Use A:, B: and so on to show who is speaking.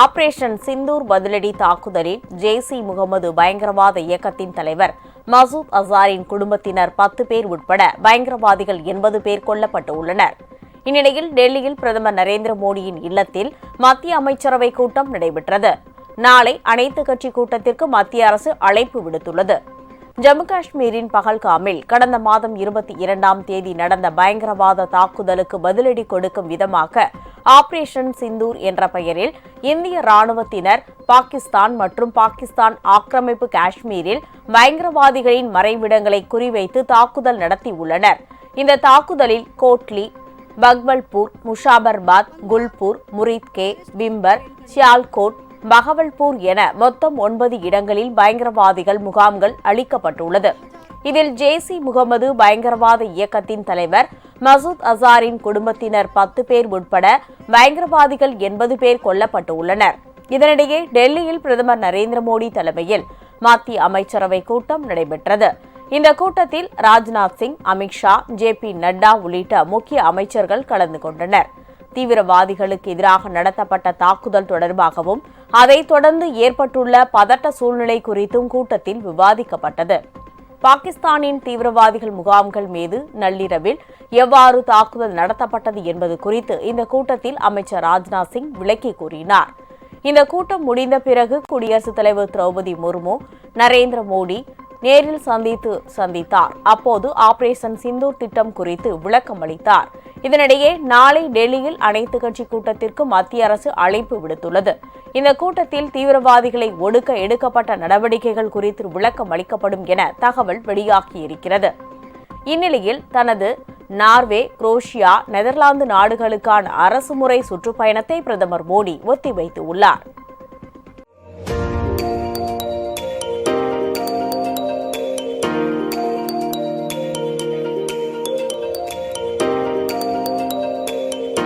A: Operation Sindoor பதிலடி தாக்குதலில் ஜெய்சி முகமது பயங்கரவாத இயக்கத்தின் தலைவர் மசூத் அசாரின் குடும்பத்தினர் பத்து பேர் உட்பட பயங்கரவாதிகள் எண்பது பேர் கொல்லப்பட்டு உள்ளனர் இந்நிலையில் டெல்லியில் பிரதமர் நரேந்திர மோடியின் இல்லத்தில் மத்திய அமைச்சரவை கூட்டம் நடைபெற்றது. நாளை அனைத்து கட்சி கூட்டத்திற்கு மத்திய அரசு அழைப்பு விடுத்துள்ளது. ஜம்மு காஷ்மீரின் பகல்காமில் கடந்த மாதம் இருபத்தி இரண்டாம் தேதி நடந்த பயங்கரவாத தாக்குதலுக்கு பதிலடி கொடுக்கும் விதமாக ஆபரேஷன் சிந்தூர் என்ற பெயரில் இந்திய ராணுவத்தினர் பாகிஸ்தான் மற்றும் பாகிஸ்தான் ஆக்கிரமிப்பு காஷ்மீரில் பயங்கரவாதிகளின் மறைவிடங்களை குறிவைத்து தாக்குதல் நடத்தியுள்ளனர் இந்த தாக்குதலில் கோட்லி பக்பல்பூர் முஷாபர்பாத் குல்பூர் முரித்கே பிம்பர் சியால்கோட் பகவல்பூர் என மொத்தம் ஒன்பது இடங்களில் பயங்கரவாதிகள் முகாம்கள் அளிக்கப்பட்டுள்ளது. இதில் ஜேசி முகமது பயங்கரவாத இயக்கத்தின் தலைவர் மசூத் அசாரின் குடும்பத்தினர் பத்து பேர் உட்பட பயங்கரவாதிகள் எண்பது பேர் கொல்லப்பட்டு உள்ளனர் இதனிடையே டெல்லியில் பிரதமர் நரேந்திர மோடி தலைமையில் மத்திய அமைச்சரவை கூட்டம் நடைபெற்றது. இந்த கூட்டத்தில் ராஜ்நாத் சிங் அமித்ஷா ஜே பி நட்டா உள்ளிட்ட முக்கிய அமைச்சர்கள் கலந்து கொண்டனர். தீவிரவாதிகளுக்கு எதிராக நடத்தப்பட்ட தாக்குதல் தொடர்பாகவும் அதைத் தொடர்ந்து ஏற்பட்டுள்ள பதட்ட சூழ்நிலை குறித்தும் கூட்டத்தில் விவாதிக்கப்பட்டது. பாகிஸ்தானின் தீவிரவாதிகள் முகாம்கள் மீது நள்ளிரவில் எவ்வாறு தாக்குதல் நடத்தப்பட்டது என்பது குறித்து இந்த கூட்டத்தில் அமைச்சர் ராஜ்நாத் சிங் விளக்கி கூறினார். இந்த கூட்டம் முடிந்த பிறகு குடியரசுத் தலைவர் திரௌபதி முர்மு நரேந்திர மோடி நேரில் சந்தித்து சந்தித்தார். அப்போது ஆபரேஷன் சிந்தூர் திட்டம் குறித்து விளக்கம் அளித்தார் இதனிடையே நாளை டெல்லியில் அனைத்து கட்சி கூட்டத்திற்கு மத்திய அரசு அழைப்பு விடுத்துள்ளது. இந்த கூட்டத்தில் தீவிரவாதிகளை ஒடுக்க எடுக்கப்பட்ட நடவடிக்கைகள் குறித்து விளக்கம் அளிக்கப்படும் என தகவல் வெளியாகியிருக்கிறது. இந்நிலையில் தனது நார்வே குரோஷியா நெதர்லாந்து நாடுகளுக்கான அரசுமுறை சுற்றுப்பயணத்தை பிரதமர் மோடி ஒத்திவைத்துள்ளார்.